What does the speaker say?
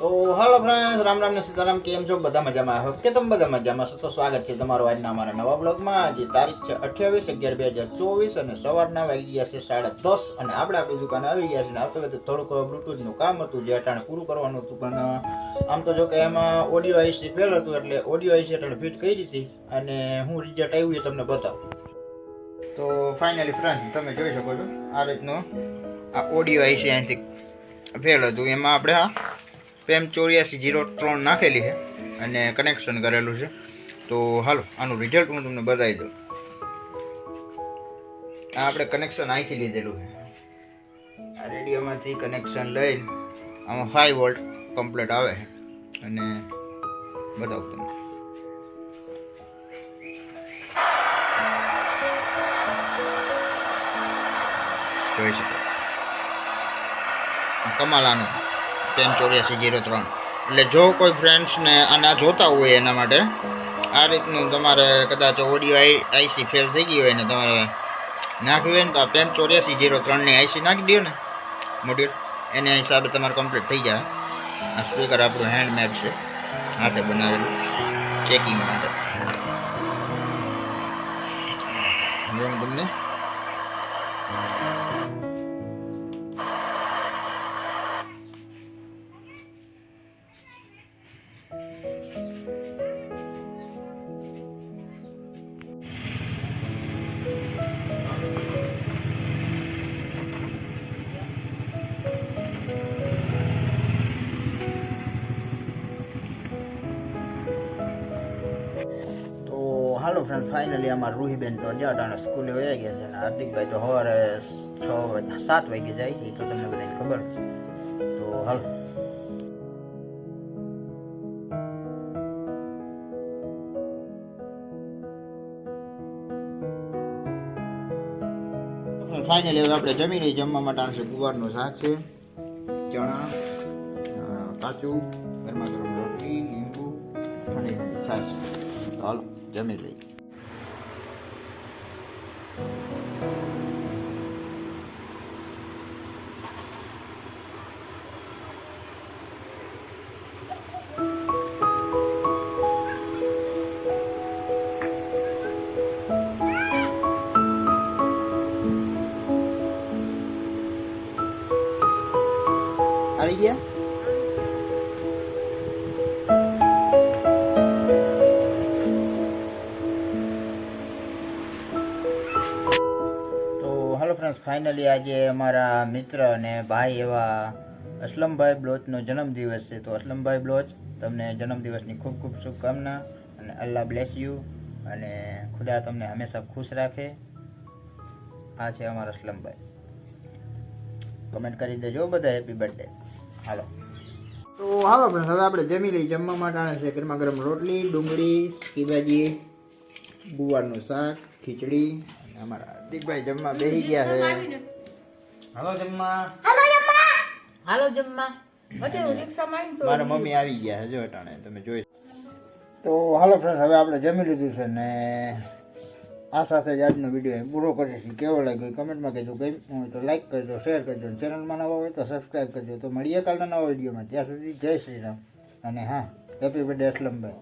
તો hello friends Ram Ram ને સીતારામ, કેમ છો? બધા મજામાં? આવ્યો કે તમે બધા મજામાં છો. તો સ્વાગત છે તમારું આજના અમારા નવા બ્લોગમાં આજે તારીખ છે અઠ્યાવીસ અગિયાર બે હજાર ચોવીસ અને સવારના વાગી ગયા છે સાડા દસ અને આપણે આપણી દુકાને આવી ગયા છે અને આપણે બધું થોડુંક બ્લૂટૂથનું કામ હતું, જે અટાણે પૂરું કરવાનું હતું, પણ આમ તો જો કે એમાં ઓડિયો આઈસી ફેલ હતું, એટલે ઓડિયો આઈસી અટાણે ફિટ કરી હતી અને હું રિઝલ્ટ આવ્યું એ તમને બતાવું. તો ફાઇનલી ફ્રેન્ડ તમે જોઈ શકો છો આ રીતનું આ ઓડિયો આઈસી અહીંથી ફેલ હતું. એમાં આપણે આ પેમ ચોર્યાસી જીરો ત્રણ નાખેલી છે અને કનેક્શન કરેલું છે. તો હાલો, આનું રિઝલ્ટ હું તમને બતાવી દઉં. આ આપણે કનેક્શન અહીંથી લીધેલું છે. આ રેડિયોમાંથી કનેક્શન લઈને આમાં ફાઈવ વોલ્ટ કમ્પ્લીટ આવે છે. અને બતાવું તમને. જોઈ શકો. કમાલાનું. પેન ચોર્યાસી જીરો ત્રણ. એટલે જો કોઈ ફ્રેન્ડ્સને આના જોતા હોય એના માટે, આ રીતનું તમારે કદાચ ઓડિયો આઈ આઈસી ફેલ થઈ ગઈ હોય ને તમારે નાખવી હોય ને તો આ પેન ચોર્યાસી જીરો ત્રણની આઈસી નાખી દો ને. મોડ્યુલ. એના હિસાબે તમારે કમ્પ્લીટ થઈ જાય. આ સ્પીકર આપણું હેન્ડમેડ છે. હાથે બનાવેલું. ચેકિંગ માટે. તમને હાલો ફ્રેન્ડ ફાઇનલી અમારા રૂહીબેન તો અટાણે સ્કૂલે વયા ગયા છે. અને હાર્દિકભાઈ તો સવારે છ વાગે સાત વાગે જાય છે. તો તમને બધાને ખબર છે. તો હાલો. ફાઇનલી હવે આપણે જમી લઈએ. જમવા માટે આણશે ગુવારનું શાક છે, ચણા કાચું ગરમા ગરમ રોટલી, લીંબુ અને છાશ તો જમી લઈએ. આવી ફ્રેન્ડ્સ ફાઇનલી આજે અમારા મિત્ર અને ભાઈ એવા અસલમભાઈ બ્લોચનો જન્મદિવસ છે. તો અસલમભાઈ બ્લોચ, તમને જન્મદિવસની ખૂબ ખૂબ શુભકામના અને અલ્લાહ બ્લેસ યુ અને ખુદા તમને હંમેશા ખુશ રાખે. આ છે અમારા અસલમભાઈ. કમેન્ટ કરી દેજો બધા હેપી બર્થડે હાલો. તો હાલો ફ્રેન્ડ્સ હવે આપણે જમી લઈએ. જમવા માટે છે ગરમા ગરમ રોટલી, ડુંગળી શીભાજી ગુવારનું શાક, ખીચડી અમારા દીકભાઈ જમવા બેસી ગયા છે. હાલો જમવા. હાલો જમવા. હાલો હું તો મારા મમ્મી આવી ગયા છે જો અટાણે તમે જોઈ તો હાલો ફ્રેન્ડ હવે આપણે જમી લીધું છે ને આ સાથે જ આજનો વીડિયો પૂરો કરીએ છીએ. કેવો લાગ્યો કમેન્ટમાં કહેજો ગમ્યું હોય તો લાઈક કરજો શેર કરજો ચેનલમાં નવા હોય તો સબસ્ક્રાઈબ કરજો. તો મળીએ કાલના નવા વિડીયોમાં ત્યાં સુધી જય શ્રી રામ. અને હા હેપી બર્થડે અસલમભાઈ.